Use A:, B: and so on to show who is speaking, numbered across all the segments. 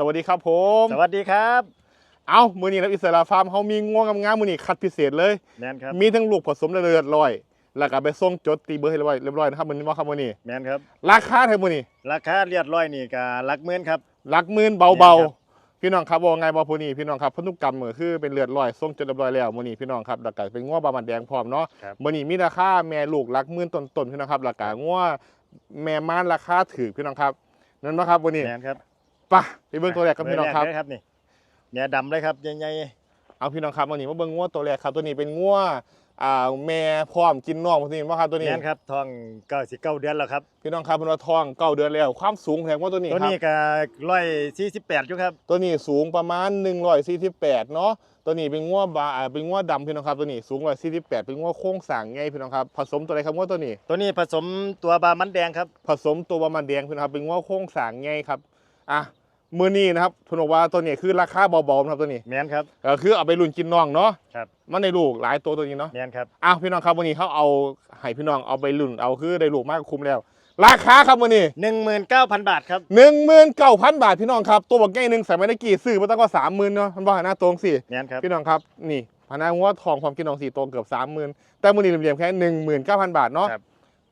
A: สวัสดีครับผม
B: สวัสดีครับ
A: เอามือนี้นะอิสระฟาร์มเขามีง่วงงามๆมือนี้คัดพิเศษเลย
B: แมนครับ
A: มีทั้งลูกผสมและเลือดลอย แล้วก็ไปส่งจดตีเบอร์ให้เรียบร้อยเรียบร้อยนะครับมือนี้ว่าครับมือนี้
B: แมนครับ
A: ราคาเท่ามือนี้
B: ราคาเรียดร้อยนี่ก็หลักหมื่นครับ
A: หลักหมื่น
B: แม่
A: เบาน
B: ครับ
A: ๆพี่น้องครับว่าไงบอพูนี่พี่น้องครับพันธุกรรมมือคือเป็นเลือดลอยส่งจดเรียบร้อยแล้วมือนี้พี่น้องครับแล้วก็เป็นง่วงบามันแดงพร้อมเนาะ
B: ครับ
A: มือนี้มีราคาแม่ลูกหลักหมื่นต้นๆพี่น้องครับแล้วก็ง่วงแม่ม้านราคาถือพี่น้องครับนั่นนะครับมือนี้
B: แมน ครับ
A: ไปไปเบิ่งตัวแรกกับพี่น้องครับ
B: เแกเลยครับนี่เนี่ยดำเลยครับใหญ่
A: เอาพี่น้องครับวันนี้มาเบิ่งงัวตัวแรกครับ ตัวนี้เป็นงัวอ่าแม่พร้อมกินน้องพี่น้องครับตัว
B: ๆ
A: นี้
B: แมนครับทองเก้าสิบเก้าเดือนแล้วครับ
A: พี่น้องครับเป็นว่าทองเก้าเดือนแล้วความสูงแพงว่าตัวนี้
B: ตัว
A: ครับ
B: นี้ก็ร้อยสี่สิบแปดอยู่ครับ
A: ตัวนี้สูงประมาณ148เนาะตัวนี้เป็นงัวบาอ่าเป็นงัวดำพี่น้องครับตัวนี้สูง148เป็นงัวโค้งสร้างไงพี่น้องครับผสมตัวอะไรครับงัวตัวนี้
B: ตัวนี้ผสมตัวบามันแดงครับ
A: ผสมตัวประมาณแดงพี่น้องครับเป็นงัวโค้งสร้างไงครับอะ มือนี้นะครับทุนบอกว่าตัวนี้คือราคาเบาๆนะครับตัวนี้
B: แมนครับ
A: ก็คือเอาไปรุ่นกินน้องเนาะ
B: ครับ
A: มันในลูกหลายตัวตัวนี้เนาะ
B: แมนครับ
A: อ้าวพี่น้องครับวันนี้เขาเอาให้พี่น้องเอาไปลุ่นเอาคือได้ลูกมากคุ้มแล้ว ราคาครับวันนี้
B: หนึ่งหมื่นเก้าพันบาทครับ
A: หนึ่งหมื่นเก้าพันบาทพี่น้องครับตัวบักแก้หนึ่งใส่ไม่ได้กี่ซื้อมาตั้งก็สามหมื่นเนาะมันว่าหน้าตรงสิ
B: แมนครับ
A: พี่น้องครับนี่พนักงวดทองความกินน้องสี่ตรงเกือบสามหมื่นแต่มือนี้เหลี่ยมๆแค่หนึ่งหมื่นเก้าพันบาทเนาะ
B: ค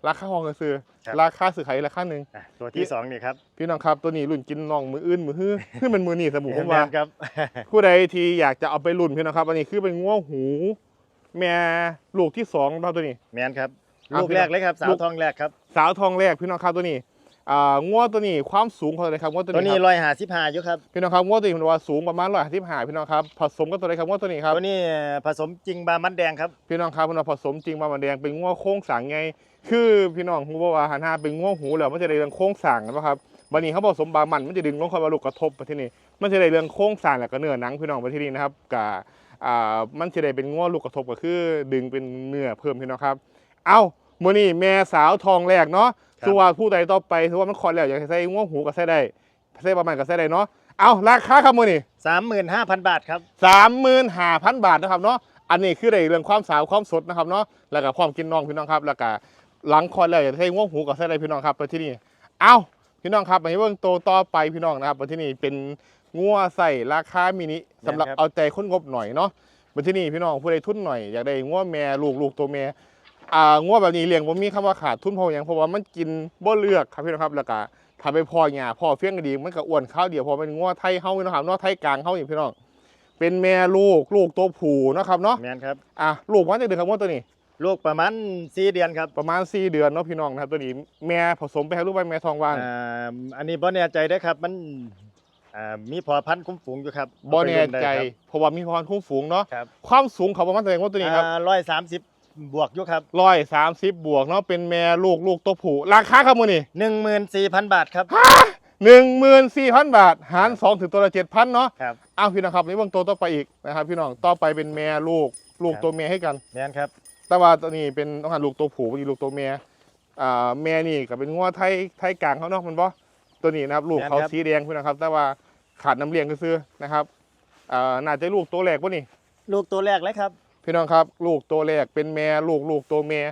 B: รับ
A: ราคาห้องก็ซื้อ
B: ครับ
A: ราคาซื้อขายราคาหนึ่ง
B: อะตัวที่สองนี่ครับ
A: พี่น้องครับตัวนี้รุ่นกินน้องมืออื่นมือฮื้อคือมันมือนี่สมุนผม
B: แม
A: ว่า
B: นครับ
A: ผู้ใดที่อยากจะเอาไปรุ่นพี่น้องครับ อันนี้คือเป็นงัวหู แม่ลูกที่สองเราตัวนี้
B: แมนครับ
A: อะ
B: ลูกแรกเลยครับ สา
A: ลู
B: ว
A: ก
B: ทองแรกครับ
A: สาวทองแรกพี่น้องครับตัวนี้ อ่างัวตัวนี้ความสูงเขาเลยครับงัวตัว
B: ตัว
A: นี้
B: นี้
A: ครับ
B: ร้อยห้าสิบห้าอยู่ครับ
A: พี่น้องครับงัวตัวนี้มันว่าสูงประมาณร้อยห้าสิบห้าพี่น้องครับผสมกับตัวไหนครับงัวตัวนี้ครับ
B: ตัวนี้ผสมจริงบามันแดงครับ
A: พี่น้องครับมันว่าผสมจริงมามันแดงเป็นงัวโค้งสร้างไง คือพี่น้องฮู้บ่ว่าหันหาเป็นงัวหูแล้วมันจะได้เรื่องโค้งสร้างนะครับบัดนี้เขาผสมบามันมันจะดึงลงเข้ามาลูกกระทบไปที่นี่มันจะได้เรื่องโค้งสร้างแล้วก็เนื้อหนังพี่น้องไปที่นี่นะครับกับอ่ามันจะได้เป็นงัวลูกกระทบก็คือดึงเป็นเนื้อเพิ่มพี่น้องครับ เอ้ามื้อนี้แม่สาวทองแรกเนาะ
B: ครับ
A: ถือว่าผู้ใดต่อไปถือว่ามันคลอดแล้วอยากใส่งัวหูก็ใส่ได้ใส่ประมาณก็ใส่ได้เนาะเอาราคาครับมื้อนี้
B: สามหมื่นห้าพันบาทครับ
A: สามหมื่นห้าพันบาทนะครับเนาะอันนี้คือในเรื่องความสาวความสดนะครับเนาะแล้วก็ความกินน้องพี่น้องครับแล้วก็หลังคลอดแล้วอย่าใช้ง่วงหูกับใส่อะไรพี่น้องครับไปที่นี่เอ้าพี่น้องครับอันนี้เบื้องโตต่อไปพี่น้องนะครับไปที่นี่เป็นงัวใส่ราคามินิสำหรับ
B: แม่นครับ
A: เอาใจคนงบหน่อยเนาะไปที่นี่พี่น้องผู้ใดทุนหน่อยอยากได้งัวแม่ลูกลูกตัวแม่ อ่างัวแบบนี้เลี้ยงผมมีคำว่าขาดทุนเพราะหยังเพราะว่ามันกินบ่เลือกครับพี่น้องครับแล้วก็ทำไปพอหญ้าพอเฟี้ยงก็ดีมันก็อ้วนข้าวเดียวพอเป็นงัวไทยเฮาพี่น้องครับเนาะไทยกลางเฮาอย่างพี่น้องเป็นแม่ลูกลูกตัวผู้เนาะครับเนาะ
B: แมนครับ
A: อะลูกมันจะเดือนครับว่าตัวนี้
B: ลูกประมาณสี่เดือนครับ
A: ประมาณ4เดือนเนาะพี่น้องนะครับตัวนี้แม่ผสมไปให้ลูกไปแม่ทองว่าง
B: อ่าอันนี้บ่แน่ใจได้อครับมันอ่ามีพอพันธุ์คุ้มฝูงอยู่ครับ
A: บ่แน่ใจเพราะว่ามีพรคุ้มฝูงเนาะ
B: ครับ
A: ความสูงเขาประมาณเท่าไหร่ว่าตัวนี้ครับ
B: ร้อยสามสิบ บวกอยู่ครับ
A: ร้อยสามสิบบวกเนาะเป็นแม่ลูกลูกตัวผู้ ราคาครับมือนี่
B: หนึ่งหมื่นสี่พันบาทครับ
A: หนึ่งหมื่นสี่พันบาท หารสองถึงตัวละเจ็ดพันเนาะ
B: ครับ
A: อ้าวพี่น้องครับนี่เบื้องตัวต่อไปอีกนะครับ พี่น้องต่อไปเป็นแม่ลูกลูก
B: ครับ
A: ตัวเมียให้กัน
B: แมนครับ
A: แต่ว่าตัวนี้เป็นต้องหาลูกตัวผู้วันนี้ลูกตัวเมียอ่าแม่นี่ก็เป็นงัวไทยไทยกลางเขาเนาะมันบ่ตัวนี้นะครับ ลูกเขาสีแดงพี่น้องครับ แต่ว่าขาดน้ำเลี้ยงก็ซื้อๆนะครับอ่าน่าจะลูกตัวแรกวะนี่
B: ลูกตัวแรกเลยครับ
A: พี่น้องครับ ลูกตัวแรกเป็นแม่ลูกลูกตัวเมีย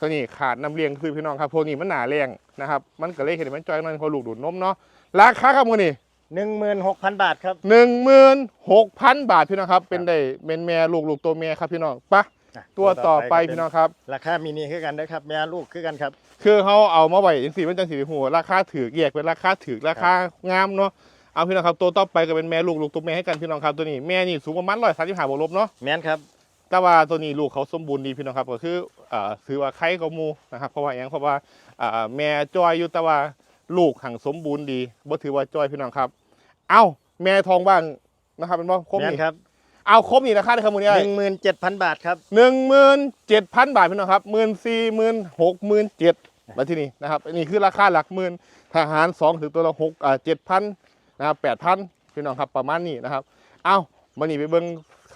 A: ตัวนี้ขาดน้ำเลี้ยงคือพี่น้องครับพวกนี้มันหนาแรงนะครับ มันก็เลยเห็นมันจอยหนั่นพอลูกดูดนมเนาะราคาครับมือนี่
B: หนึ่งหมื่นหกพันบาทครับ
A: หนึ่งหมื่นหกพันบาทพี่น้องครับ เป็นได้เป็นแม่ลูกลูกตัวเมียครับพี่น้องไปะ
B: อะ
A: ตัวต่อไป
B: ก็
A: พี่น้องครับ
B: ราคามินิคือกันนะครับแม่ลูกคือกันครับ
A: คือเขาเอามาไว้จังสี่มันจังสี่หัวราคาถือแยกเป็นราคาถือราคางามเนาะเอาพี่น้องครับตัวต่อไปก็เป็นแม่ลูกลูกตัวแม่ให้กันพี่น้องครับตัวนี้แม่นี่สูงประมาณร้อยสามสิบห้าบวกลบเนาะ
B: แมนครับ
A: แต่ว่าตัวนี้ลูกเขาสมบูรณ์ดีพี่น้องครับ ก็คือเอ่อถือว่าไข่ก็มูนะครับเพราะว่าอย่างเพราะว่าอ่าแม่จอยอยู่แต่ว่าลูกหังสมบูรณ์ดีบ่ถือว่าจอยพี่น้องครับ เอ้าแม่ทองบ้างนะครับเป็นว่าครบ
B: แมน
A: นี่
B: ครับ
A: เอาครบนี่ราคาได้ครับมือนี้
B: หนึ่งหมื่นเจ็ดพันบาทครับ
A: หนึ่งหมื่นเจ็ดพันบาทพี่น้องครับหมื่นสี่หมื่นหกหมื่นเจ็ดมาที่นี่นะครับอันนี้คือราคาหลักหมื่นทหารสองถึงตัวละหกอ่าเจ็ดพันนะครับแปดพันพี่น้องครับประมาณนี้นะครับ เอามานี่ไปเบิ้ง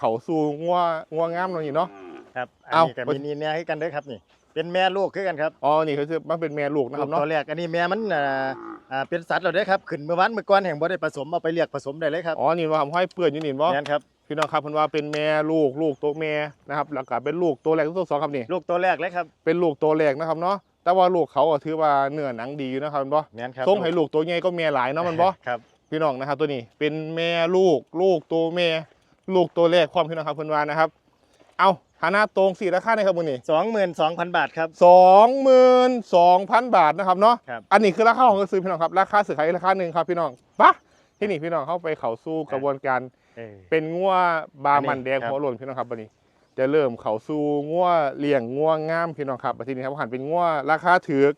A: เขาสู่งัวงัวงามหน่อยนี่เนาะ
B: ครับอัน
A: เอ้า
B: นี้กับมินิเนี่ยคือกันเด้อครับนี่ เป็นแม่ลูกคือกันครับ
A: อ๋อนี่เขาคือมันเป็นแม่ลูกนะค
B: ลู
A: รับ
B: ก
A: เนาะ
B: ตัวแรกอันนี้แม่มันอ่าอ่าเป็นสัตว์เราได้อครับขึ้นเมื่อวานเมื่อก่อนแห่งบ่ได้ผสมเอาไปเรียกผสมได้เลยครับ
A: อ๋อนี่ว่าทำให้เปื่อนอยู่นี่บ่
B: แม่นครับ
A: พี่น้องครับเพิ่นว่าเป็นแม่ลูกลูกตัวแม่นะครับแล้วก็เป็นลูกตัวแรกตัวสองครับนี่
B: ลูกตัวแรกเลยครับ
A: เป็นลูกตัวแรกนะครับเนาะแต่ว่าลูกเขาก็ถือว่าเนื้อหนังดีอยู่นะครับแม่นบ่
B: แม่นครับ
A: ส่งให้ลูกตัวใหญ่ก็แม่หลายเนาะแมันบ่
B: ครับ
A: พี่น้องนะครับตัวนี้เป็นแม่ลูกลูกตัวแม่ ลูกตัวแรกความพี่น้องครับเพิ่นว่านะครับ เอาหาหน้าตรงสี่ราคาในครับมื้อนี้
B: สองหมื่นสองพันบาทครับ
A: สองหมื่นสองพันบาทนะครับเนาะ
B: ครับ
A: อันนี้คือราคาของกระซื้อพี่น้องครับราคาซื้อขายราคาหนึ่งครับพี่น้องปะที่นี่พี่น้องเข้าไปเข้าสู้กระบวนการ
B: เออ
A: เป็นงัวบามันแดง
B: อันนี้ครับ
A: หัวโลนพี่น้องครับวันนี้ จะเริ่มเข้าสู่งัวเลี้ยงงัวงามพี่น้องครับประเทศนี้ครับหันเป็นงัวราคาถือก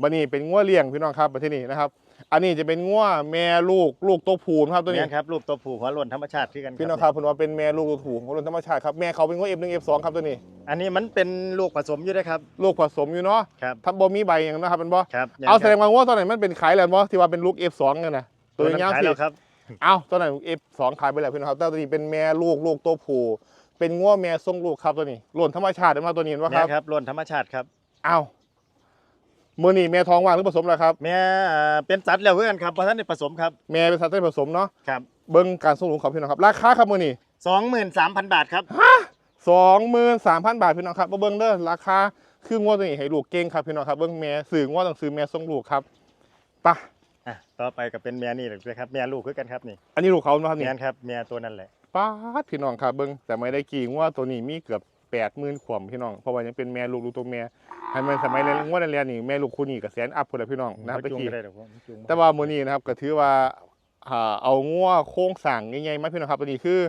A: บันนี้เป็นงัวเลี้ยงพี่น้องครับประเทศนี้นะครับ อันนี้จะเป็นงัวแม่ลูกลูกตัวผูนะครับตัวนี้
B: แม่นครับลูกตัวผู้หัวโล้นธรรมชาติที่กัน
A: พี่น้องครับผมว่าเป็นแม่ลูกตัวผูของโลนธรรมชาติครับแม่เขาเป็นงัว F1 F2 ครับตัวนี้
B: อันนี้มันเป็นลูกผสมอยู่ด้วยครับ
A: ลูกผสมอยู่เนาะ
B: ครับ
A: ถ้าบ่มีใบอย่างนั้นนะครับเป็นบ่
B: ครับ
A: เอาแสดงว่างัวตัวไหนมันเป็นขายแล้วบ่ที่ว่าเป็นลูก F2 กันนะตั
B: ตัว
A: ว
B: นั้น
A: ยาว
B: ขาย
A: สิ
B: แล้วครับ
A: เอาตัวไหน F2 ขายไปแล้วพี่น้องครับแต่ตัวนี้เป็นแม่ลูกลูกตัวผู้เป็นงัวแม่ทรงลูกครับตัวนี้หล่นธรรมชาติมาตัวนี้เห็นว่าค
B: แม่
A: รับ
B: ครับโล้นธรรมชาติครับ
A: เอา มือนี่แม่ท้องว่างหรือผสมแล้วครับ
B: แม่อ่าเป็นสัตว์แล้วเพื่อนครับเพราะท่านได้ผสมครับ
A: แม่เป็นสัตว์ได้ผสมเนาะ
B: ครับ
A: เบิ้งการส่งลูกของพี่น้องครับราคาครับมือนี่
B: สองหมื่นสามพันบาทครับ
A: สองหมื่นสามพันบาทพี่น้องครับมาเบิ้งเด้อราคาคืองวดตัวนี้ให้ลูกเก่งครับพี่น้องครับเบิ้งแม่สื่องวดต้องซื้อแม่ส่งลูกครับไปะ
B: อะต่อไปก็เป็นแม่นี่เลยครับแม่ลูกคือกันครับนี่
A: อันนี้ลูกเขานะครับนี่
B: แม่นครับแม่ตัวนั่นแหละ
A: ป้าดพี่น้องครับเบิ้งแต่ไม่ได้กี่งวดตัวนี้มีเกือบ แปดหมื่นขวมพี่น้องเพราะว่ายังเป็นแม่ลูกลูกตัวแม่ให้มันสมัยเรียนงวดเรียนนี่แม่ลูกคู่นี้กับแสนอัพพุ่นละพี่น้องนะครับ
B: ไม่
A: ตะ
B: จูง
A: กี้
B: ก็ได้หรอกผมจูง
A: แต่ว่ามื้อนี้นะครับก็ถือว่าอ่าเอางัวโค้งสั่งใหญ่ๆมาพี่น้องครับตัวนี้คือ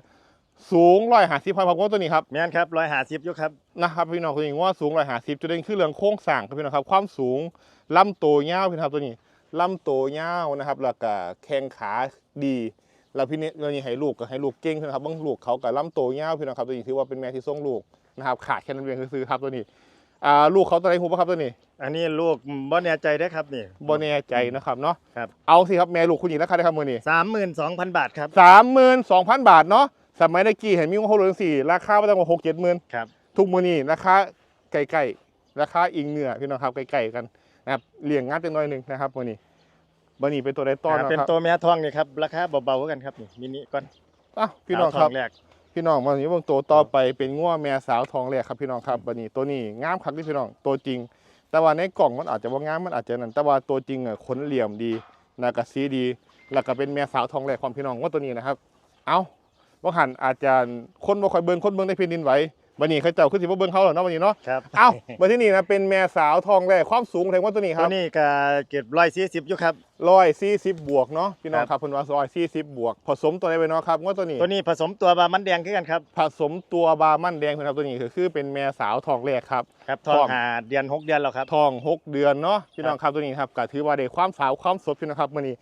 A: สูงร้อยหาสิบพันพันงัวตัวนี้ครับ
B: แม่นครับร้อยหาสิบอยู่ครับ
A: นะครับพี่น้องตัวนี้งัวสูงร้อยหาสิบจุดเด่นคือเรื่องโค้งสั่งครับพี่น้องครับความสูงลำตัวยาวพี่น้องครับตัวนี้ลำตัวยาวนะครับแล้วก็แข้งขาดีแล้วพี่นี่ตัวนี้ให้ลูกก็ให้ลูกเก่งพี่น้องครับเบางลูกเขากับลำตัวยาวพี่น้องครับตัวนี้ถือว่าเป็นแม่ที่ทรงลูก นะครับขาดแค่นั้นเองคือซื้อครับตัวนี้อ่าลูกเขาตัวไหนหูปะครับตัวนี้
B: อันนี้ลูกบ่แน่ใจได้อครับนี่
A: บ่แน่ใจนะครับเนาะ
B: ครับ
A: เอาสิครับแม่ลูกคุณหญิงราคาได้ครับมื้อนี้
B: สามหมื่นสองพันบาทครับ
A: สามหมื่นสองพันบาทเนาะสมัยตะกี้เห็นมีของเขาเหลืองสี่ราคาไม่ต้องกว่าหกเจ็ดหมื่น
B: ครับ
A: ทุกมือนี่ราคาใกล้ๆราคาอิงเหนือพี่น้องครับใกล้ๆกันนะครับเลี่ยงงานจังน้อยหนึ่งนะครับมือนี้มือนี้เป็นตัวได้ต้อน
B: อ่า
A: นะ
B: เป็น
A: ครับ
B: ตัวแม่ทองนี่ครับราคาเบาๆกันครับนี่มินิก่อน
A: อ้าวพี่น้องครับ
B: สาวทแรก
A: พี่น้องวันนี้เบางตัวต่อไปเป็นง้วแม่สาวทองแรกครับพี่น้องครับวันนี้ตัวนี้งามคักที่พี่น้องตัวจริง แต่ว่าในกล่องมันอาจจะว่างามมันอาจจะนั่นแต่ว่าตัวจริงอะขนเหลี่ยมดีหนากระซีดี แล้วก็เป็นแม่สาวทองแรกความพี่น้องว่าตัวนี้นะครับ เอาว่าหันอาจจะคนบ่ค่อยเบิ่งคนเบิ่งได้เพียนดินไหว วันนี้เขาเจ้าขึ้นสิบ่เบิ่งเขาหรอกเนาะวันนี้เนาะ
B: ครับ
A: เอามาที่นี่นะเป็นแม่สาวทองแรกความสูงแทงว่าตัวนี้ค
B: ตั
A: รั
B: ว
A: บ
B: นี้ก็เก็บร้อยสี่สิบอยู่ครับ
A: ร้อยสี่สิบบวกเนาะพี่น้อง
B: ครับ
A: ครับเพิ่นว่าร้อยสี่สิบบวก ผสมตัวใดไปเนาะครับว่าตัวนี้
B: ตัวนี้ผสมตัวบามันแดงขึ้นกันครับ
A: ผสมตัวบาร์มันแดงเพิ่นครับตัวนี้คือคือเป็นแม่สาวทองแรกครับ
B: ครับทอ
A: ท
B: ง
A: อง
B: หาเดือนหกเดือนแล้วครับ
A: ทองหกเดือนเนาะพี่น้องครับตัวนี้ครับก็ถือว่าได้ความสาวความสดพี่น้องครับมื้อนี้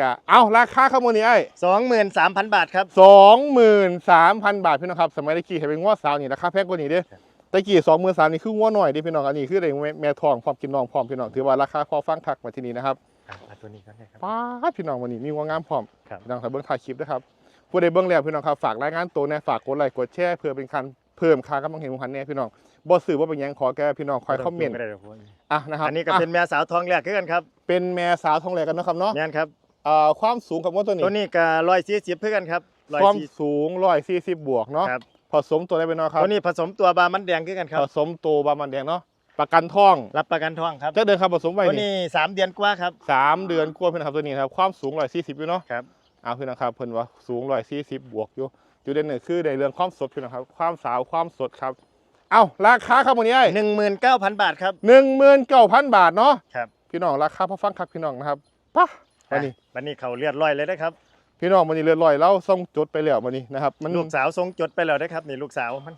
A: ก็เอาราคาครับมื้อนี้ไอ้
B: สองหมื่นสามพันบาทครับ
A: สองหมื่นสามพันบาทพี่น้องครับสมัยตะกี้ให้เป็นง้อสาวนี่ราคาแพงกว่านี้เด้
B: ครับ
A: ตะกี้สองหมื่นสามนี่คือง้อหน่อยเดิพี่น้องอันนี้คือได้แม่แม่ทองพร้อมกินน้องพร้อมพี่น้องถือว่าราคาพอฟังทักมาที่นี่นะครับ
B: อะเอาตัวนี้ก็ได้ครับ
A: ป้าดพี่น้องวันนี้มีง้องามพร้อม
B: ครับ
A: พี่น้องครับเบิ้งถ่ายคลิปนะครับผู้ใดเบิ้งแล้วพี่น้องครับฝากรายงานตัวแน่ฝากกดไลค์กดแชร์เพื่อเป็นการเพิ่มค่ากำลังเห็นของคันแน่พี่น้องบ่สื่อว่าเป็นหยังขอแกพี่น้องคอยคอมเมนต์
B: ก็ได้ครับผม
A: อะนะครับ
B: อันนี้ก็ะเป็นแม่สาวทองแรกขึ้นกันครับ
A: เป็นแม่สาวทองแหลกกันเนาะครับเนาะ
B: แม่นครับ
A: อ่าความสูงกับว่าตัวนี้
B: ตัวนี้ก็ร้อยสี่สิบเพื่อกันครับร้อย
A: ความ
B: สี่
A: สูงร้อยสี่สิบบวกเนาะ
B: ครับ
A: ผสมตัวได้ไปเนาะครับ
B: ตัวนี้ผสมตัวบามันแดงขึ้นกันครับ
A: ผสมตัวบามันแดงเนาะประกันท่อง
B: รับประกันทองครับ
A: จะเดินครับผสมไว้
B: ตัว
A: นี่
B: นี้สามเดือนกว่าครับ
A: สามเดือนกว่าพี่นะครับตัวนี้นะครับความสูงร้อยสี่สิบอยู่เนาะ
B: ครับ
A: เอาพี่นะครับเพิ่นว่าสูงร้อยสี่สิบบวกอยู่จุดเด่นหนึ่งคือในเรื่องความสดพี่นะครับความสาวความสดครับเอาราคาครับวันนี้ไอ้
B: หนึ่งหมื่นเก้าพันบาทครับ
A: หนึ่งหมื่นเก้าพันบาทเนาะ
B: ครับ
A: พี่น้องราคาพอฟังครับพี่น้องนะครับปะวันนี้
B: อะ วันนี้เขาเลือดร้อยเลยนะครับ
A: พี่น้องวันนี้เรือนลอยเล่าส่งจดไปแล้ววันนี้นะครับ มัน
B: ลูกสาวทรงจดไปแล้วนะครับ นี่ลูกสาวมัน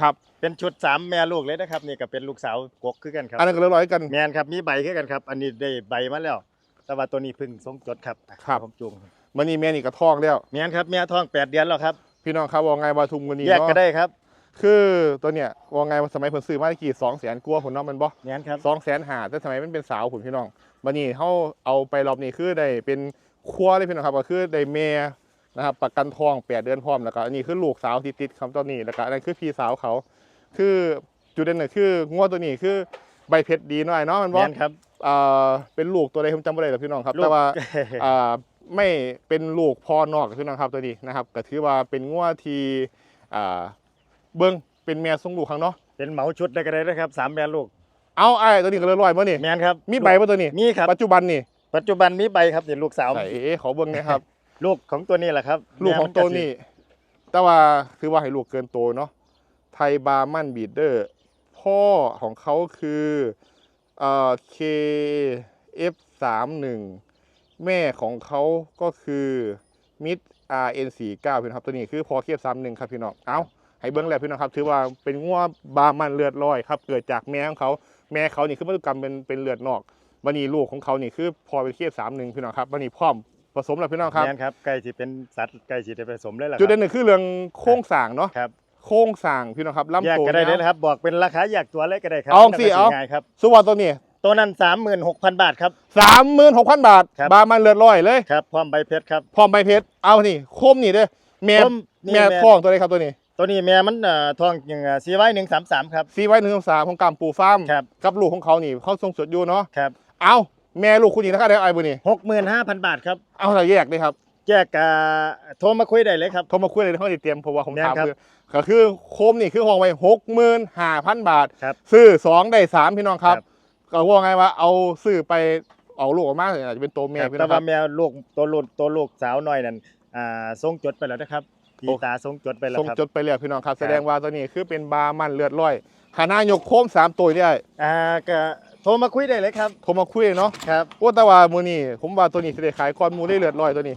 A: ครับ
B: เป็นชุดสามแม่ลูกเลยนะครับนี่ก็เป็นลูกสาวกกคือกันครับ
A: อันนั้นก็เรือนลอยกัน
B: แมนครับมีใบคือกันครับ อันนี้ได้ใบมาแล้ว แต่ว่าตัวนี้เพึ่งทรงจดครับอะ
A: ครับ
B: ผมจูง
A: วันนี้แม่นี่ก็ท้องแล้ว
B: แมนครับแม่ท้องแปดเดือนแล้วครับ
A: พี่น้องครับว่าไงว่าทุมวันนี้
B: แยก
A: เนาะ
B: ก็ได้ครับ
A: คือตัวเนี้ยว่าไงว่าสมัยเพิ่นซื้อมาตะกี้สองแสนกว่าผลเนาะมันบ่
B: แมนครับ
A: สองแสนหาแต่สมัยมันเป็นสาวผุนพี่น้องวันนี้เขาเอาไปรอบนี้คือได้เป็นครัวเลยพี่น้องครับก็คือได้เมียนะครับประกันทองแปดเดือนพร้อมแล้วก็อันนี้คือลูกสาวที่ติดครับตอนนี้แล้วก็อันนั้นคือพี่สาวเขา คือจุดเด่นหนึ่งคืองวดตัวนี้คือใบเพชรดีหน่อยเนาะมัน
B: แม
A: บ่
B: นครับ
A: อ่าเป็นลูกตัวใดผมจำไม่ได้หรอกพี่น้องครับ
B: ลูก
A: แต่ว่า อ่าไม่เป็นลูกพ่อนอกพี่น้องครับตัวนี้นะครับก็ถือว่าเป็นงวดที่อ่า เบิ้งเป็นแม่ทรงลูกครั้งเนาะ
B: เป็นเหมาชุดได้ก็ได้นะครับสามแม่ลูก
A: เอาไอ้ตัวนี้ก็เลยลอยมานี่
B: แมนครับ
A: มีใบป่ะตัวนี้
B: มีครับ
A: ปัจจุบันนี่
B: ปัจจุบันมีใบครับนี่ลูกสาว
A: ใส่ขอเบิ่งหนะครับ
B: ลูกของตัวนี้แหละครับ
A: ลูกของตัวนี้ แต่ว่าคือว่าให้ลูกเกินโตเนาะไทยบาร์มันบีดเดอร์ พ่อของเขาคือเอ่อ KF31 แม่ของเขาก็คือมิด RN49 พี่น้องครับตัวนี้คือพอ KF31 ครับพี่น้อง เอา ให้เบิ้งแล้วพี่น้องครับถือว่าเป็นงัวบาร์มันเลือดลอยครับเกิดจากแม่ของเขาแม่เขานี่คือพันธุกรรมเป็นเป็นเลือดนอกบันนี้ลูกของเขานี่คือพอเป็น KF31 พี่น้องครับบันนี้พร้อมผสมแล้วพี่น้องครับ
B: แม่นครับใกล้สิเป็นสัตว์ใกล้สิได้ผสมเลยล่ะค
A: จุด
B: รั
A: เด่นหนึ่งคือเรื่องโครงสร้างเนาะ
B: ครับ
A: โครงสร้างพี่น้องครับ
B: แย
A: ลำ
B: ก
A: ตัว
B: ก็ได้เลย
A: นะ
B: นะครับบอกเป็นราคาแยกตัวเลยก็ได้ครับ
A: เอาสิ
B: มันก็
A: เอา
B: ง่ายครับ
A: สุวรรณตัวนี้
B: ตัวนั้น 36,000 บาทครับ
A: สามหมื่นหกพันบาท
B: ครับ
A: บาร์มันเลือดลอยเลย
B: ครับพร้อมใบเพชรครับ
A: พร้อมใบเพชรเอานี่โคมนี่เด้อแม่
B: โคมนี่
A: แม่
B: แม่
A: ท้องตัวนี้ครับตัวนี้
B: ตัวนี้แม่มันเอ่อทองอย่างซีไว้133ครับ
A: ซีไว้หนึ่งสามของกำปูฟาร์ม
B: ครับ
A: กับลูกของเขานี่เขาทรงสดอยู่เนาะ
B: ครับ
A: เอาแม่ลูกคุณนี่ราคาได้ไอ้บุนี่
B: 65,000บาทครับ
A: เอาเราแยกเลยครับ
B: แยกกับโทรมาคุยได้เลยครับ
A: โทรมาคุยเลยในห้องติดเตรียมเพราะว่าผม
B: แม่น
A: ถาม
B: ครับ
A: คือก็คือโคมนี่คือห้องไว้หกหมื่นห้าพันบาท
B: ครับ
A: ซื้อสองได้สามพี่น้องครับ
B: ครับ
A: ก็ว่าไงว่าเอาซื้อไปเอาลูกออกมาเลยอาจจะเป็นตัวเมีย
B: ครับ
A: พี่
B: แต่
A: น้องค
B: ว่า
A: รับ
B: แมวลูกตัวลูกตัวลูกสาวน้อยนั่นอ่าทรงจดไปแล้วนะครับ พี
A: โอ้
B: ตาทรงจดไปแล้ว
A: ส่ง
B: ครับ
A: จดไปแล้วพี่น้องครับ
B: ครับ
A: แสดงว่าตัวนี้คือเป็นบาร์มันเลือดร้อยหาหน้ายกโคมสามตัวนี่ได้
B: อ่าก็โทรมาคุยได้เลยครับ
A: โทรมาคุยเนาะ
B: ครับ
A: ว่าแต่ว่ามือนี่ผมว่าตัวนี้สิได้ขายก้อนหมูได้เลือดร้อยตัวนี้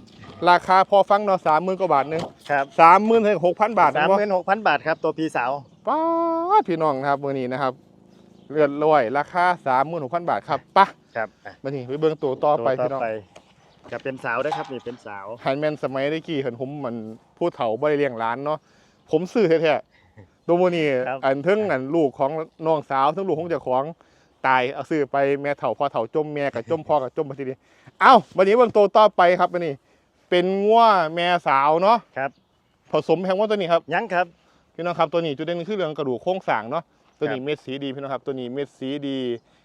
A: ราคาพอฟังเนาะสามหมื่นกว่าบาทหนึง
B: ครับ
A: สามหมื่นถึงหกพันบาท
B: สาม
A: นะ
B: หมื่นหกพันบาทครับตัวพี่สาว
A: ป้าดพี่น้องนะครับมือนี้นะครับเลือดร้อย ราคาสามหมื่นหกพันบาทครับปะ
B: ครับอะ
A: มานี่ไปเบิ่งตัวต่อไป
B: ตัว
A: พี่น้อง
B: ไป จะเป็นสาวนะครับนี่เป็นสาว
A: ไฮแมนสมัยได้กี่เห็นผมมันพูดเถาบ่ได้เลี้ยงร้านเนาะผมซื้อแท้ๆตัวโมนี่อันเทึงอันลูกของน้องสาวทั้งลูกของเจ้าของตายเอาซื้อไปแม่เถาพ่อเถาจมแม่กับจมพ่อกับจมมาทีนี้เอ้าวันนี้เบิ่งตัวต่อไปครับวันนี้เป็นงัวแม่สาวเนาะ
B: ครับ
A: ผสมแพงว่าตัวนี้ครับ
B: ยังครับ
A: พี่น้องครับตัวนี้จุดเด่นคือเรื่องกระดูกโครงสร้างเนาะตัวนี้เม็ดสีดีพี่น้องครับตัวนี้เม็ดสีดี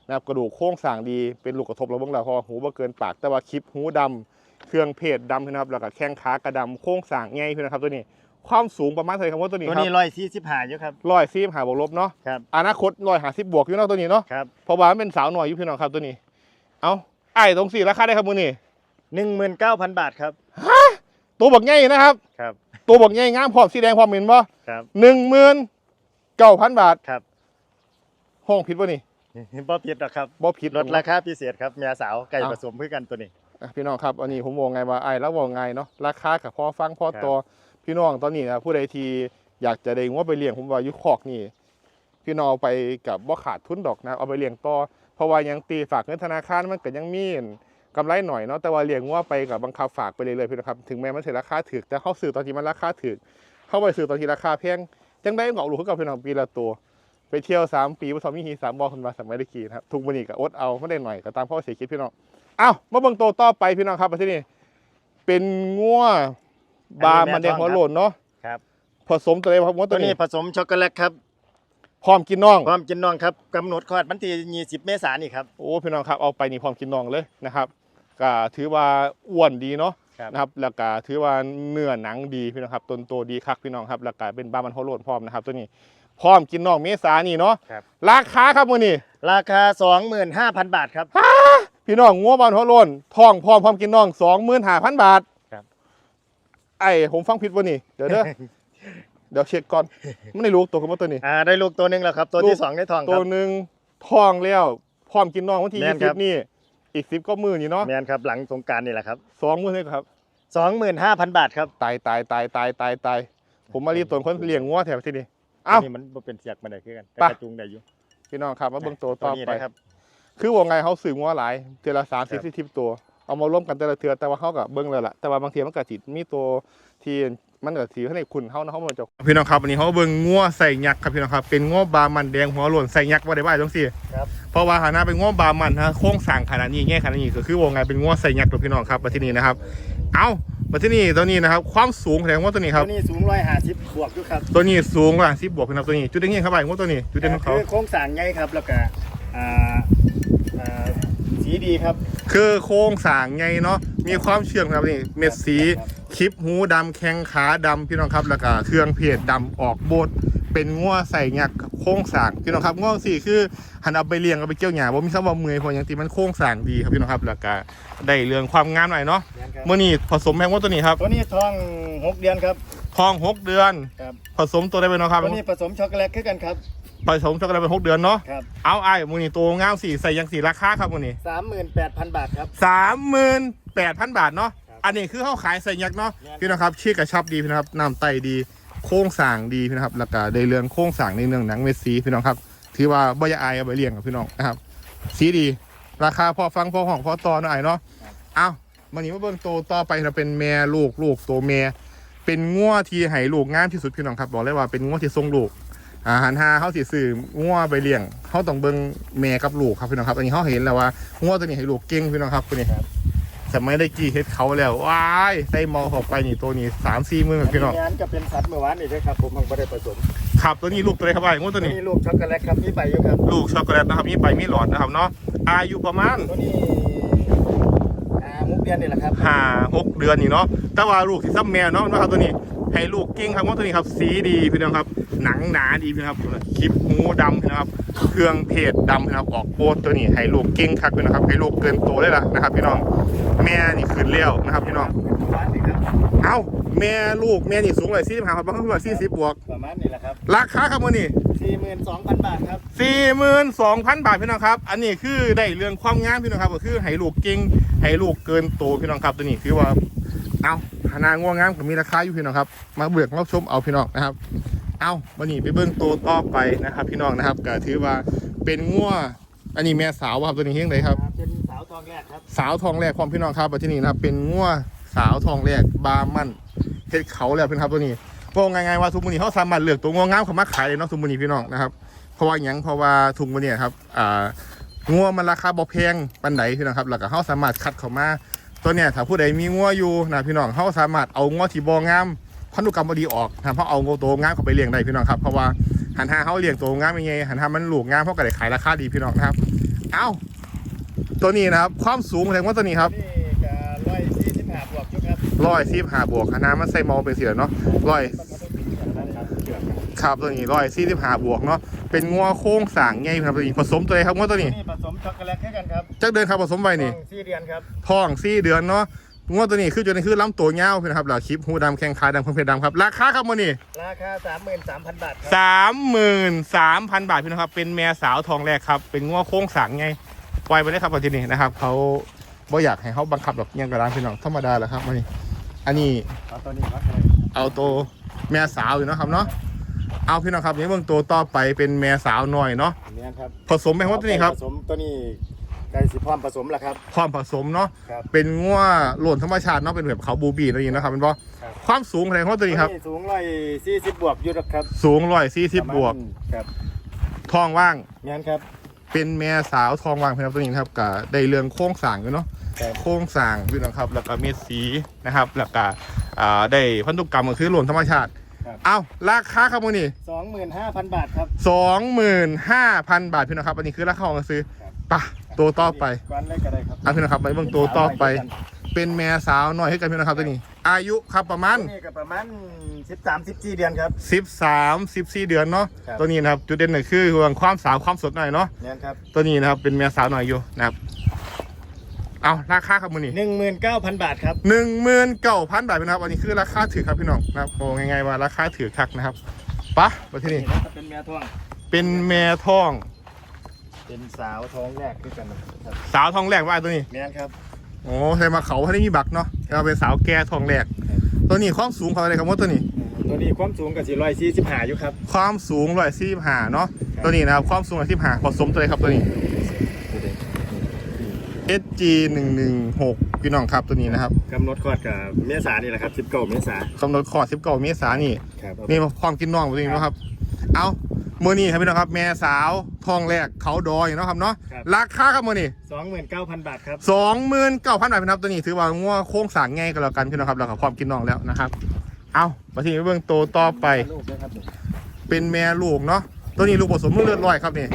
A: นะครับกระดูกโครงสร้างดีเป็นลูกกระทบเราเบ้างแล้วเพอหูบ่เกินปากแต่ว่าคลิปหูดำเครื่องเพจดำพี่นะครับแล้วก็แข้งขากระดำโครงสร้างไงพี่นะครับตัวนี้ความสูงประมาณเท่าไหร่ครับว่าตัวนี้
B: ตัว
A: ครั
B: นี้
A: บ
B: ร้อยสี่สิบห้าอยู่ครับ
A: ร้อยซีบหาบวกลบเนาะ
B: ครับ
A: อนาคตร้อยหาสิบบวกอยู่เนาะตัวนี้เนาะ
B: ครับ
A: เพราะว่ามันเป็นสาวหน่อยอยู่พี่น้องครับตัวนี้ เอาไอ้ตรงสี่ราคาได้ครับมือนี่
B: หนึ่งหมื่นเก้าพันบาทครับ
A: ตัวบักใหญ่นะครับ
B: ครับ
A: ตัวบักใหญ่งามพร้อมสีแดงพร้อมเหม็นบ่
B: ครับ
A: หนึ่งหมื่นเก้าพันบาท
B: ครับ
A: ห้องผิดป่ะนี่
B: บ่ผิดหรอกครับ
A: บ่ผิด
B: ลดราคาพิเศษครับแม่สาวไก่
A: เอา
B: ผสมเพื่อกันตัวนี้
A: อะพี่น้องครับอันนี้ผมบอกไงว่าไอ้แล้วบอกไงเนาะราคากับพอฟังพอตัวพี่น้องตอนนี้นะผู้ใดที่อยากจะได้งัวไปเลี้ยงผมว่าอยุคอกนี่พี่น้องเอาไปกับบ่ขาดทุนดอกนะเอาไปเลี้ยงต่อเพราะว่ายังตีฝากเงินธนาคารมันก็ยังมีกำไรหน่อยเนาะแต่ว่าเลี้ยงงัวไปกับบังคับฝากไปเรื่อยๆพี่น้องครับถึงแม้มันจะราคาถูกแต่เขาซื้อตอนที่มันราคาถูกเข้าไปซื้อตอนที่ราคาแพงจังได้เหงาลูกเขากับพี่น้องปีละตัว ไปเที่ยวสามปีผสมมีฮีสามบอลคนมาสมัยได้กี่นะครับทุกวันนี้ก็อดเอาไม่ได้หน่อยก็ตามพ่อเสียคิดพี่น้องอ้าวมาเบิ่งตัวต่อไปพี่น้องครับมาที่นี่เป็นงัวบาร์มันแดงหัวโลนเนาะ
B: ครับ
A: ผสมตัวไหนครับงัว
B: ตั
A: ตัวว
B: นี้
A: นี้
B: ผสมช็อกโกแลตครับ
A: พร้อมกินน้อง
B: ความกินน้องครับกำหนดคลอดวันที่20เมษายนนี่ครับ
A: โอ้พี่น้องครับเอาไปนี่พร้อมกินน้องเลยนะครับก็ถือว่าอ้วนดีเนาะ
B: ครับ
A: นะครับแล้วก็ถือว่าเนื้อหนังดีพี่น้องครับต้นโตดีคักพี่น้องครับแล้วก็เป็นบาร์มันหัวโลนพร้อมนะครับตัวนี้ พร้อมกินน้องเมษานี่เนาะ
B: ครับ
A: ราคาครับมื้อนี้
B: ราคา 25,000 บาทครับ
A: พี่น้องงัวบานหัวโลนทองพร้อมพร้อมกินน้องสองหมื่นห้าพันบาท
B: ครับ
A: ไอ้ผมฟังผิดวะนี่เดี๋ยวเด้อ เดี๋ยวเช็คก่อนไม่ได้รู้ตัวคำว่าตัวนี้
B: อ่าได้ลูกตัวหนึ่งแล้วครับ ตัว
A: ลู
B: ที่
A: ก
B: สองได้ทองค
A: ตั
B: รั
A: ว
B: บ
A: หนึ่งทองแล้วพร้อมกินน้องวันที่
B: แม่
A: ยี่
B: น
A: สิ
B: ครับบ
A: นี่อีกสิบก็มือนี่เนาะ
B: แมนครับหลังสงกรารนี่แหละครับ
A: สองมือเลยครับ
B: 25,000 บาทครับ
A: ตายตายตายตายตายตายผมมารีบตัวคนเลี้ยงงัวแถวที่นี่ เอ้า
B: ตัวนี้มันบ่เป็นเสียกมันได้คือกันแต่
A: ไป
B: กระจุงได้อยู่
A: พี่น้องครับมาเบิ่งตัว
B: ตัว
A: ต่อ
B: นี้
A: ไป
B: นะครับ
A: คือว่าไงเขาสื่องัวหลายเทอละสาม
B: ครั
A: สิ
B: บ
A: บสิบตัว เอามาร่วมกันแต่ละเทือแต่ว่าเขากับเบิ้งเลยล่ะแต่ว่าบางทีมันก็จิตมีตัวที่มันก็สีข้างในคุณเขานะเขามันจะพี่น้องครับวันนี้เขาเบิ้งงัวใส่ยักษ์ครับพี่น้องครับเป็นงัวบามันแดงหัวหล่นใส่ยักษ์ว่าได้บ้าจังสิ
B: ครับ
A: เพราะว่าหาหน้าเป็นงัวบามันฮะโค้งสั่งขนาดนี้แง่ขนาดนี้ก็คือว่าไงเป็นงัวใส่ยักษ์ตัวพี่น้องครับมาที่นี่นะครับ เอา มาที่นี่ตัวนี้นะครับ ความสูงแสดงว่าตัวนี้ครับ
B: ตัวนี้สูง150บวกอยู่ครับ
A: ตัวนี้สูงกว่าสิบบวกพี่น้องตัวนี้ จุดเด่นเงี้ยครับไอ้งัวตัวนี้ จุดเด่นของเขา
B: คือโครงสร้างใหญ่ครับแล้วก็อ่าอ่าสีดีครับ
A: คือโครงสร้างไงเนาะ มีความเชื่อมครับนี่ เม็ดสี
B: ครับ
A: คลิปหูดำแข้งขาดำพี่น้องครับ แล้วก็เครื่องเพจดำออกโบด เป็นงัวใส่ยักษ์โค้งสร้างพี่น้องครับง้อสี่คือหันเอาไปเลี้ยงเอาไปเกี่ยวหญ้าบ่มีคำว่าเมื่อยเพราะอย่างที่มันโค้งสร้างดีครับพี่น้องครับแล้วก็ได้เรื่องความงามหน่อยเนาะ
B: แม่นครับ
A: เมื่อนี้ผสมแพงว่าตัวนี้ครับ
B: ตัวนี้ทองหกเดือนครับ
A: ทองหกเดือน
B: ครับ
A: ผสมตัวได้ไปเนาะครับ
B: ตัวนี้ผสมช็อกโกแลตคือกันครับ
A: ผสมช็อกโกแลตเป็นหกเดือนเนาะ
B: ครับ
A: เอาไอ้ายมือนี่ตัวงามสี่ใส่ยังสี่ราคาครับมือนี่
B: สามหมื่นแปดพันบาทครับ
A: สามหมื่นแปดพันบาทเนาะ
B: ครับ
A: อันนี้คือเขาขายใส่ยักษ์เนาะ
B: แม่น
A: พี่นะครับชี้กระชับดีพี่นะครับน้ำไตดี โค้งสร้างดีพี่นะครับแล้วก็ได้เรื่องโค้งสร้างในเรื่องหนังเม็ดสีพี่น้องครับถือว่าบ่ยาอายเอาไปเลี้ยงกับพี่น้องนะครับสีดี ราคาพอฟังพอห้องพอต่อหน่อยเนาะเอาวันนี้มาเบิ่งโตต่อไปเราเป็นแม่ลูกลูกโตแม่เป็นงัวที่ให้ลูกงามที่สุดพี่น้องครับบอกเลยว่าเป็นงัวที่ทรงลูกอาหารหาเขาสิซื้องัวไปเลี้ยงเขาต้องเบิ่งแม่กับลูกครับพี่น้องครับอันนี้เขาเห็นแล้วว่างัวตัวนี้ให้ลูกเก่งพี่น้องครับตัวนี้
B: ครับ
A: แต่ไม่ได้กี่เฮ็ดเขาแล้วว้ายใส่หมอเข้าไปนี่ตัวนี้สามสี่หมื่นพี่น้อง
B: งานก็เป็นสัตว์เมื่อวานนี่ด้วยครับผมมันไม่ได้ผสม
A: ครับตัวนี้ลูกตัวไหนครับไอ้งัวตัวนี้
B: นี่ลูกช็อกโกแลตครับมีใบอยู่ครับ
A: ลูกช็อกโกแลตนะครับมีใบมีหลอดนะครับเนาะอายุประมาณ
B: ตัวนี้อ่ามุกเดือนนี่แหละครับ
A: ห้าหกเดือนนี่เนาะแต่ว่าลูกที่ซ้ำแม่เนาะนะครับตัวนี้ ให้ลูกเก่งครับงัวตัวนี้ครับ สีดีพี่น้องครับ หนังหนาดีพี่น้องครับคลิปหูดำพี่น้องครับ เครื่องเพศดำพี่น้องครับออกโปดตัวนี้ให้ลูกเก่งครับพี่น้องครับให้ลูกเกินโตได้ละนะครับ พี่น้องแม่นี่ขึ้นเลี้ยวนะครับ พี่น้อง
B: เมื่อวานนี่ครับ
A: เอ้าแม่ลูกแม่นี่สูงเลยสี่สิบห้าครับบางคนว่าสี่สิบบวก
B: ประมาณนี่แหละครับ
A: ราคาครับมื่อนี้
B: สี่หมื่นสองพันบาทครับ
A: สี่หมื่นสองพันบาทพี่น้องครับ อันนี้คือได้เรื่องความงามพี่น้องครับ ก็คือให้ลูกเก่งให้ลูกเกินโตพี่น้องครับตัวนี้คือว่า เอาหานาง่วงงามก็มีราคาอยู่พี่น้องครับ มาเบือกมาชมเอาพี่น้องนะครับ เอาวันนี้ไปเบิ้งตัวต่อไปนะครับ พี่น้องนะครับก็ถือว่าเป็นง่วอันนี้แม่สาวครับตัวนี้เฮี้ยงเลยครับ
B: เป็นสาวทองแรกครับ
A: สาวทองแรกความพี่น้องครับที่นี่นะครับเป็นง่วสาวทองแรกบาร์มันเฮ็ดเขาแล้วเป็นครับตัวนี้บอกง่ายๆว่าทุกมื้อนี้เขาสามารถเลือกตัวง่วงามเขามาขายเลยเนาะทุกมื้อนี้พี่น้องนะครับเพราะว่าหยังเพราะว่าทุกมื้อนี้ครับอ่าง่วมันราคาบ่แพงปานใดพี่น้องครับแล้วก็เขาสามารถคัดเขามา ตัวเนี้ยถ้าผู้ใดมีง่วอยู่นะพี่น้องเขาสามารถเอาง่วที่บ่งามพันธุกรรมบ่ดีออกนะเพราะเอาง่วตัวงามเข้าไปเลี้ยงได้พี่น้องครับเพราะว่าหันหาเขาเลี้ยงตัวงามยังไงหันหามันลูกงามเขาก็ได้ขายราคาดีพี่น้องนะครับ เอ้าตัวนี้นะครับความสูงแสดงว่าตัวนี้ครับ
B: นี่ก็ร้อยสี่สิบห้าบวกอยู่ครับ
A: ร้อยสิบห้าบวกคณะมันใส่เมาเป็นเสียเนาะร้อย
B: มันก็ต้องเป็นอย่างนั้นครับเชือกครับ
A: ครับตัวนี้ร้อยสี่สิบห้าบวกเนาะเป็นงัวโค้งสร้างไงครับตัวนี้ผสมตัวไหนครับงัวตัวนี้
B: นี่ผสม ช็อกโกแลตให้กันครับ
A: จักเดือนครับผสมไว้นี่
B: ต้องสี่เดือนครับ
A: ท้องสี่เดือนเนาะงัวตัวนี้คือจนคือลำตัวเงาวนะครับหลักคลิปหูดำแข้งขาดำคนเพชรดำครับราคาครับวันนี้
B: ราคาสามหมื่นสามพันบาทครับ
A: สามหมื่นสามพันบาทพี่น้องครับ เป็นแม่สาวทองแรกครับ เป็นงัวโค้งสร้างไงปล่อยไปได้ครับวันที่นี้นะครับเขาบ่อยากให้เขาบังคับแบบยังกระดานพี่น้องธรรมดาแหละครับวันนี้อันนี้
B: เอาตัวนี้ครับเลย
A: เอาตัวแม่สาวอยู่เนาะครับเนาะ เอาพี่น้องครับนี่เบื้องตัวต่อไปเป็นแม่สาวหน่อยเนาะ
B: อันนี้ครับ
A: ผสมแม่ว่าตัวนี้ครับ
B: ผสมตัวนี้ไก่สีพร้อมผสมแล้วครับ
A: ความผสมเนาะ
B: ครับ
A: เป็นงัวหล่นธรรมชาติเนาะเป็นแบบเขาบูบีนั่นเองนะครับเป็นบ่
B: ครับ
A: ความสูงอะไรของตัวนี้ครับ
B: ตัวสูงร้อยสี่สิบบวกอยู่หรอกครับ
A: สูงร้อยสี่สิบบวก
B: ครับ
A: ท้องว่าง
B: งานครับ
A: เป็นแม่สาวทองว่างพี่น้องตัวนี้นะครับกับได้เรื่องโค้งสร้างอยู่เนาะ
B: ครับ
A: โค้งสร้างพี่น้องครับแล้วก็เม็ดสีนะครับแล้วก็อ่าได้พันธุกรรมก็คือหล่นธรรมชาติ เอาราคาครับมื้อนี้
B: สองหมื่นห้าพันบาทครับ
A: สองหมื่นห้าพันบาทพี่น้องครับ อันนี้คือราคาของซื้อ
B: ครับ
A: ไปะตัวต่อไป
B: วันแรกก็ได้ครับ
A: เอาพี่น้องครับไปเบิ่งตัวต่อไป เป็นแม่สาวน้อยให้กันพี่น้องครับตัวนี้ อายุครับประมาณ
B: ตัวนี้ก็ประมาณสิบสามสิบสี่เดือนครับ
A: 13 14เดือนเนาะ
B: ครับ
A: ตัวนี้นะครับจุดเด่นหนึ่งคือเรื่องความสาวความสดหน่อยเนาะ
B: งานครับ
A: ตัวนี้นะครับเป็นแม่สาวหน่อยอยู่นะครับ เอาราคาครับมือนี้
B: หนึ่งหมื่นเก้าพันบาทครับ
A: หนึ่งหมื่นเก้าพันบาทพี่นะครับ อันนี้คือราคาถือครับพี่น้องนะครับโอ้ง่ายๆว่าราคาถือคักนะครับปะมาที่นี่
B: ก็เป็นแม่ท้อง
A: เป็นแม่ท้อง
B: เป็นสาวท้องแรกด้วยกันนะครับ
A: สาวท้องแรกว่าตัวนี้
B: งานครับ
A: โอ้ใส่มาเขาให้ได้มีบักเนาะเราเป็นสาวแก่ท้องแรก ตัวนี้ความสูงเขาอะไรครับว่าตัวนี้
B: ตัวนี้ความสูงกับสี่ร้อยสี่สิบห้าอยู่ครับ
A: ความสูงร้อยสี่ห้าเนาะตัวนี้นะครับความสูงร้อยสี่ห้าผสมตัวไหนครับตัวนี้ SG หนึ่งหนึ่งหกพี่น้องครับตัวนี้นะครับ
B: กำหนดคลอดกับเมษานี่แหละครับสิบเก้าเมษากำ
A: หนดขอสิบเก้าเมษายนนี่
B: ครับ
A: นี่ความกินน้องตัวนี้นะครับ เอาเมื่อนี้ครับพี่น้องครับแม่สาวทองแรกเขาดอยเนาะครับเนาะราคาครับมื่อนี้
B: สองหมื่นเก้าพันบาทครับ
A: สองหมื่นเก้าพันบาทพี่น้องครับตัวนี้ถือว่างัวโค้งสร้างง่ายกันแล้วกันพี่น้องครับแล้วกับความกินน้องแล้วนะครับ เอามาที่เบื้องโตวต่อไป
B: ลูกด้วยครับ
A: เป็นแม่ลูกเนาะตัวนี้ลูกผสมเลือดร้อยครับนี่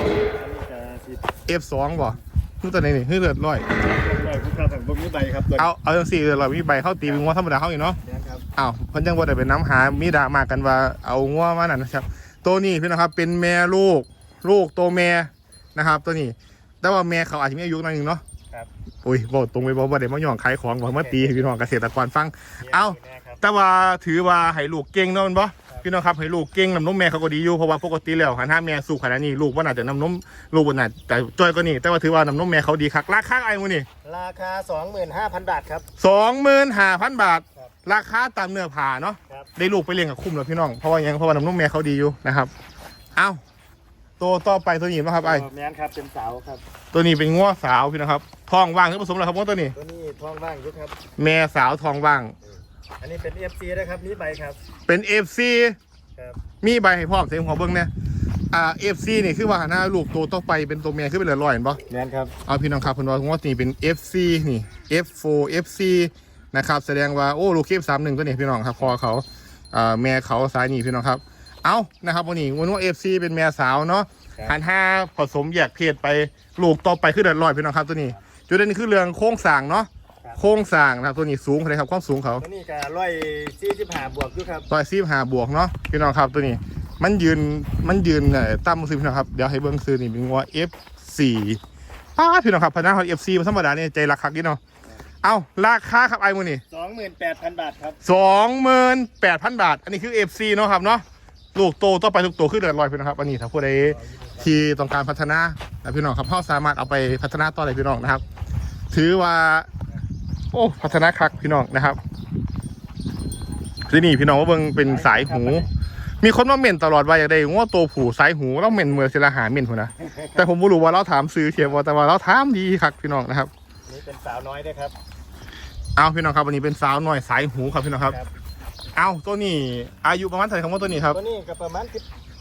B: จะสิบ
A: F2 บ่ คือตัวไหนนี่คือเลือดร้อย
B: ร้อยผู้ค้าสั่งบ่มีใบครับตัว
A: เอาเอาจังสี่เลือดร้อยมีใบเข้าตีเป็นงัวธรรมดาเขาอยู่เนาะ
B: นี้ครับ
A: อ้าวเพิ่นยังบ่ได้ไปน้ำหามีดรามากันว่าเอางัวมานั่นนะครับ ตัวนี้พี่น้องครับเป็นแม่ลูก ลูกตัวแม่นะครับ ตัวนี้ แต่ว่าแม่เขาอาจจะมีอายุหน่อยหนึงเนาะ
B: ครับ
A: อุ้ยบอกตรงไปบอกว่าเดี๋ยวมาหย่องขายของบอกมาตีให้พี่น้องเกษตรกรฟัง เอ้า
B: แม่ครับ
A: แต่ว่าถือว่าให้ลูกเก่งเนาะแมันบ่ พี่น้องครับให้ลูกเก่งน้ำนมแม่เขาก็ดีอยู่เพราะว่าปกติแล้วหันห้าแม่สู่ขนาดนี้ลูกว่าน่าจะน้ำนมลูกว่าน่าแต่จ้อยก็นี่แต่ว่าถือว่าน้ำนมแม่เขาดีคักราคาไอ้มูนี่
B: ราคา 25,000 บาทครับ
A: สองหมื่นห้าพันบาท
B: ครับ
A: ราคาตามเนื้อผ่าเนาะ
B: ครับ
A: ได้ลูกไปเลี้ยงกับคุ้มแล้วพี่น้องเพราะว่าหยังเพราะว่าน้ำนมแม่เขาดีอยู่นะครับเอ้าตัวต่อไปตัวนี้นะครับไอ้
B: แม่นครับเป็นสาวครับ
A: ตัวนี้เป็นง้อสาวพี่น้องครับทองว่างหรือผสมแล้วครับง้อตัวนี้
B: ตัวนี้ท้องว่างอยู่ครับ
A: แม่สาวทองว่าง
B: อันนี้เป็น FC นะครับนี่ใบครับ
A: เป็นเอฟซี
B: ครับ
A: มีใบให้พร้อมเสียงของเบิ้งเนี่ยอ่าเอฟซีนี่คือว่าหน้าลูกตัวต่อไปเป็นตัวเมียขึ้นไปเลยร้อยเห็นปะ
B: แม่นครับ
A: เอาพี่น้องครับเพิ่นว่าง้อตัวนี้เป็น FC นี่ F4 FC นะครับแสดงว่าโอ้ลูกเคฟสามหนึ่งตัวนี้พี่น้องครับคอเขาอ่าแม่เขาสายนี่พี่น้องครับ เอานะครับวันนี้วันนี้ FC เป็นแม่สาวเนาะ
B: ครับ
A: หันห้าผสมแยกเพศไปลูกต่อไปขึ้นเดือดร้อยพี่น้องครับตัวนี้ จุดเด่นคือเรื่องโค้งสร้างเนาะ โค้งสร้างนะครับตัวนี้สูงเลยครับความสูงเขา
B: ตัวนี้ก็ร้อยสี่สิบห้าบวกอยู่ครับ
A: ต่อยซีบหาบวกเนาะพี่น้องครับตัวนี้มันยืนมันยืนเอ่อตั้มซื้อพี่น้องครับเดี๋ยวให้เบิ้งซื้อนี่เป็นว่า F4 ป้าดพี่น้องครับพนักงาน F4 มันธรรมดาเนี่ยใจราคากี่เนาะเอาราคาครับไอ้มูนี่
B: 28,000บาทครับ
A: สองหมื่นแปดพันบาท อันนี้คือ FC เนาะครับเนาะลูกโตต่อไปทุกตัวขึ้นเดือดร้อยพี่น้องครับอันนี้ถ้าผู้ใดที่ต้องการพัฒนานะพี่น้องครับเขาสามารถเอาไปพัฒนาต่อเลยพี่น้องนะครับ ถือว่า โอ้พัฒนาคักพี่น้องนะครับที่นี่พี่น้องว่าเบิ่งเป็นสายหู มีคนมาเม่นตลอดว่าอยากได้ง้อโตวผูสายหูแล้วเม่นเมือศิลาหาเม่นพุ่นนะแต่ผมไม่รู้ว่าเราถามซื้อเทียบว่าแต่ว่าเราถามดีครับพี่น้องนะครับ
B: นี่เป็นสาวน้อยด้วยครับ
A: เอาพี่น้องครับวันนี้เป็นสาวหน่อยสายหูครับพี่น้องครับ
B: ครับ
A: เอาตัวนี้อายุประมาณเท่าไหร่ครับว่าตัวนี้ครับ
B: ตัวนี้ก็ประมาณ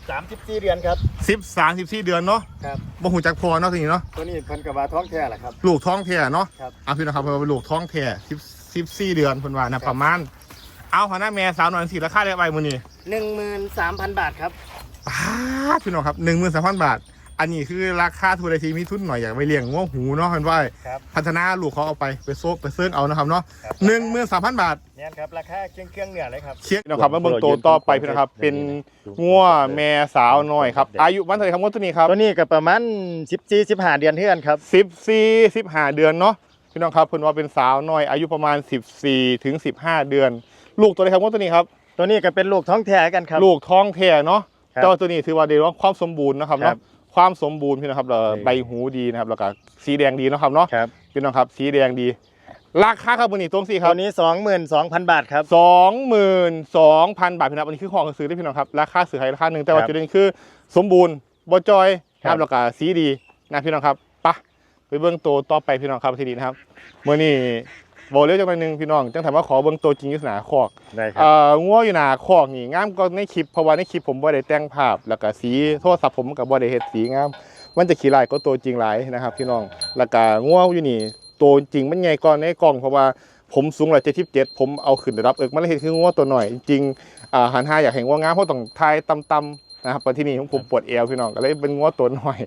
B: 10 34เดือนครับ
A: สิบสามสิบสี่เดือนเนาะ
B: ครับ
A: บ่หูจักพอเนาะตัวนี้เนาะ
B: ตัวนี้เพันกับว่าท้องแท้แหละครับ
A: ลูกท้องแท้เนาะ
B: ครับ
A: เอาพี่น้องครับเพิ่นว่าเป็นลูกท้องแท้สิบสิบสี่เดือนเพิ่นว่านะประมาณ เอาหัวหน้าแม่สาวหน่อยสี่ราคาได้ไปมื้อนี้
B: 13,000บาทครับ
A: ป้าดพี่น้องครับหนึ่งหมื่นสามพันบาท อันนี้คือราคาทุนใดทีมีทุนหน่อยอยากไปเลี้ยงง้อหูเนาะเพิ่นว่า
B: ครับ
A: พัฒนาลูกเขาเอาไปไปโซกไปเซิร์งเอานะครับเนาะ
B: ครับ
A: หนึ่งหมื่นสามพันบาท
B: เนี่ยครับราคาเครื่องเครื่องเหนือเลยครับ
A: เคียงนะครับมาเบิ่งโตวต่อไปพี่นะครับ เป็นงัวแม่สาวน้อยครับ อายุมันเท่าไหร่ครับงัวตัวนี้ครับ
B: ตัวนี้ก็ประมาณ14 15เดือนเท่ากันครับ
A: สิบสี่สิบห้าเดือนเนาะพี่น้องครับเพิ่นว่าเป็นสาวน้อย อายุประมาณสิบสี่ถึงสิบห้าเดือน ลูกตัวไหนครับงัวตัวนี้ครับ
B: ตัวนี้ก็เป็นลูกท้องแท้กันครับ
A: ลูกท้องแท้เนาะ
B: ครับ
A: แต่ว่าตัวนี้ถือว่าได้รับความสมบูรณ์นะครับ
B: ครั
A: เนาะ
B: บ
A: ความสมบูรณ์พี่นะครับเอ่อ
B: ครับ
A: ใบหูดีนะครับแล้วก็สีแดงดีเนาะครับเนาะ
B: ครับ
A: พี่น้องครับสีแดงดี ราคาครับวันนี้ตรงสี่ครั
B: ตั
A: บ
B: วนี้ 22,000 บาทครับ
A: สองหมื่นสองพันบาทพี่นะครับอันนี้คือของซื้อได้พี่น้องครับราคาซื้อให้ราคาหนึ่งแต่ว่า
B: ครับ
A: จุดเด่นคือสมบูรณ์บจอยนะค
B: ครั
A: รับบแล้วก็สีดีนะพี่น้องครับไปะไปเบื้องตัวต่อไปพี่น้องครับทีนี้นะครับเมื่อนี้ บอกเร็วจังหน่อยหนึงพี่น้องจังถามว่าขอเบื้องตัวจริงอยุสนาคอก
B: ได้ครั
A: เอ่
B: บ
A: องัวอยู่หนาคอกนี่งามก็ในคลิปเพราะว่าในคลิปผมบ่ได้แต่งภาพแล้วก็สีโทรศัพท์ผมก็บ่ได้เฮ็ดสีงาม มันจะขี้ลายก็ตัวจริงหลายนะครับ พี่น้องแล้วก็งัวอยู่นี่ตัวจริงมันใหญ่กว่าในกล้องเพราะว่าผมสูง177ผมเอาขึ้นระดับเอิกมันเลยเห็นคืองัวตัวหน่อยจริงๆอ่าหันหาอยากเห็นงัวงามเพราะต้องทายต่ำๆ นะครับวันที่นี่ผมผมปวดเอวพี่น้องก็เลยเป็นงัวตัวหน่อย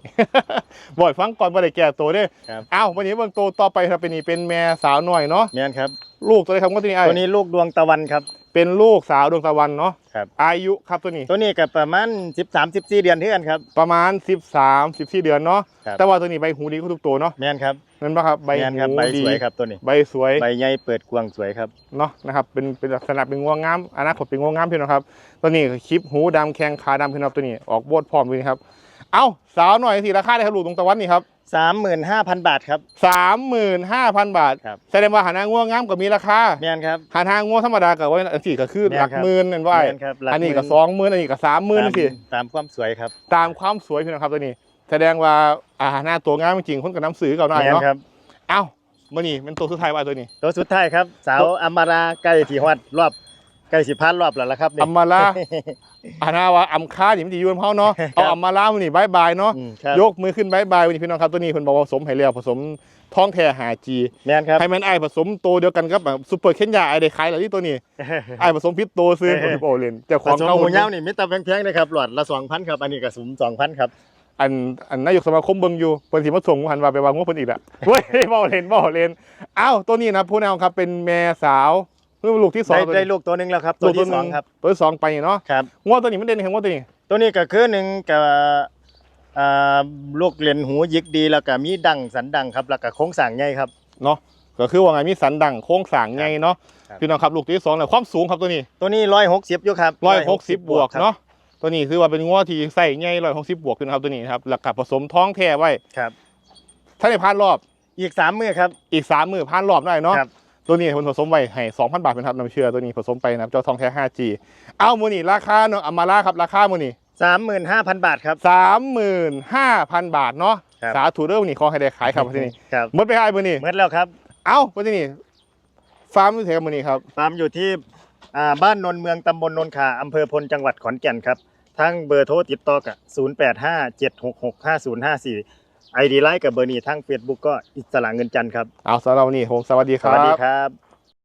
A: บ่อยฟังก่อนบ่ได้แก่ตัวเด้อ
B: ครับ
A: อ้าววันนี้เบิ่งตัวต่อไปครับเป็นนี่เป็นแม่สาวหน่อยเนาะ
B: แม่นครับ
A: ลูกตัวไหนครับงัวตัวนี้ไอ้
B: ตัวนี้ลูกดวงตะวันครับ
A: เป็นลูกสาวดวงตะวันเนาะ
B: ครับ
A: อายุครับตัวนี้
B: ตัวนี้ก็ประมาณ13 14เดือนเท่ากันครับ
A: ประมาณ 13 14 เดือนเนาะ
B: ครับ
A: แต่ว่าตัวนี้ใบหูดีกว่าทุกตัวเนาะ
B: แม่นครับ
A: นั่นปะครับใบ
B: แม่นครับ
A: หู
B: ใบ
A: ดี
B: สวยครับตัวนี้
A: ใบสวย
B: ใบใหญ่เปิดกว้างสวยครับ
A: เนาะนะครับเป็นเป็นลักษณะเป็นงวงงามอนาคตเป็นงวงงามพี่น้องครับ ตัวนี้คลิปหูดำแข้งขาดำพี่น้องตัวนี้ออกโบดพร้อมเลยครับ เอ้าสาวหน่อยสิราคาได้ครับลูกตรงตะวันนี่ครับ
B: 35,000บาทครับ
A: สามหมื่นห้าพันบาท
B: ครับ
A: แสดงว่าหาหนางวงงามก็มีราคา
B: แม่นครับ
A: หาทางงวธรรมดากับว่าอันสี่ก็คือหลัก
B: แม่นครับ
A: หมื่นนั่นว่า
B: แม่นครับหลัก
A: อันนี้ก็
B: หมื่น
A: สองหมื่นอันนี้ก็สามหมื่น
B: ตาม
A: สิ
B: ตามความสวยครับ
A: ตามความสวยพี่น้องครับตัวนี้ แสดงว่าอาหารหน้าตัวงามจริงๆคนกับน้ำสื่อเก่าหน่อย
B: แม่น
A: เนาะ
B: ครับ
A: เอ้ามื่อนี้เป็นตัวสุดท้ายว่าตัวนี้
B: ตัวสุดท้ายครับ สาวอมราใกล้สิฮอดรอบใก ล้สิพันรอบแล้วล่ะครับนี่
A: อัมมาลา อานาว่าอัมคานี่มันจะอยูนเฮาเนาะ
B: ครับ
A: เอาอัมมาลามันนี่บายบายเนาะ
B: อืมครับ
A: ยกมือขึ้นบายบายวันนี้พี่น้องครับตัวนี้เพิ่นบอกว่าผสมไห้แล้วผสมท้องแท้หาจี
B: แม่นครับ
A: ไฮแมนไอผสมโตวเดียวกันกับแบบซูเปอร์เคนยาไอได้ขายแล้วที่ตัวนี้ไอผสมพิษโตซื้อ
B: เออ
A: โอ้เล่นเจ้าข
B: ผ
A: อง
B: สม
A: เก่า
B: หมูเย้านี่มิตรแพงๆนะครับหลอดละ2,000ครับ อันนี้ก็สูง2,000ครับ
A: อันอันนายกสมาคมเบิ่งอยู่เพิ่นสิมาส่งหันว่าไปวางงบเพิ่นอีกละเว้ยบ่เล่นบ่เล่นเอ้าตัวนี้นะผู้แนวครับเป็นแม่สาว เพิ่งลูกที่สอง
B: ได้
A: ตัว
B: ได้
A: นี้
B: ลูกตัวหนึงแล้วครับตัวที่สองครับ
A: ตัวที่สองไปเนาะ
B: ครับ
A: งวดตัวนี้มันเด่นแข่งงวดตัวนี้
B: ตัวนี้ก็คือหนึ่งกับอ่าลูกเรียนหูยิกดีแล้วก็มีดังสันดังครับแล้วก็โค้งสร้างใหญ่ครับ
A: เนาะก็คือว่าไงมีสันดังโค้งสร้างไงเนาะ
B: ครับ
A: พี่น้องครับลูกที่สองเนี่ยความสูงครับตัวนี้
B: ตัวนี้ร้อยหกสิบอยู่ครับ
A: ร้อยหกสิบบวก
B: ครับ
A: เนาะตัวนี้คือว่าเป็นง้อที่ใส่ไงร้อยหกสิบบวกขึ้นครับตัวนี้นะครับแล้วก็ผสมท้องแท้ไว้
B: ครับ
A: ถ้าได้ผ่านรอบ
B: อีกสามมือครับ
A: อีกสามมือผ่านรอบได้เนาะ
B: ครับ
A: ตัวนี้คนผสมไว้ให้สองพันบาทเป็นครับน้ำเชื่อตัวนี้ผสมไปนะครับเจ้าทองแท้ 5G เอามูนี่ราคาเนาะอามาล่าครับราคามูนี่
B: สามหมื่นห้าพันบาทครับ
A: สามหมื่นห้าพันบาทเนาะ
B: ครับ
A: สาธุเด้อมูนี่ขอให้ได้ขายครับที่นี่
B: ครับ
A: หมดไปให้มูนี่
B: เมื่อแล้วครับ
A: เอ้ามูนี่ฟาร์มที่เทมูนี่ครับ
B: ฟาร์มอยู่ที่อ่าบ้านนนเมืองตำบลนนขาอำเภอพลจังหวัดขอนแก่นครับทั้งเบอร์โทรติดต่อกับ0 8 5 7 6 6 5 0 5 4 ไอดีไลน์กับเบอร์นี้ทั้ง Facebook ก็อิสระเงินจันทร์ครับ
A: เอาสำหรับวันนี้ผมสวัสดีค
B: ส
A: รั
B: วัสดี
A: บ
B: ครับ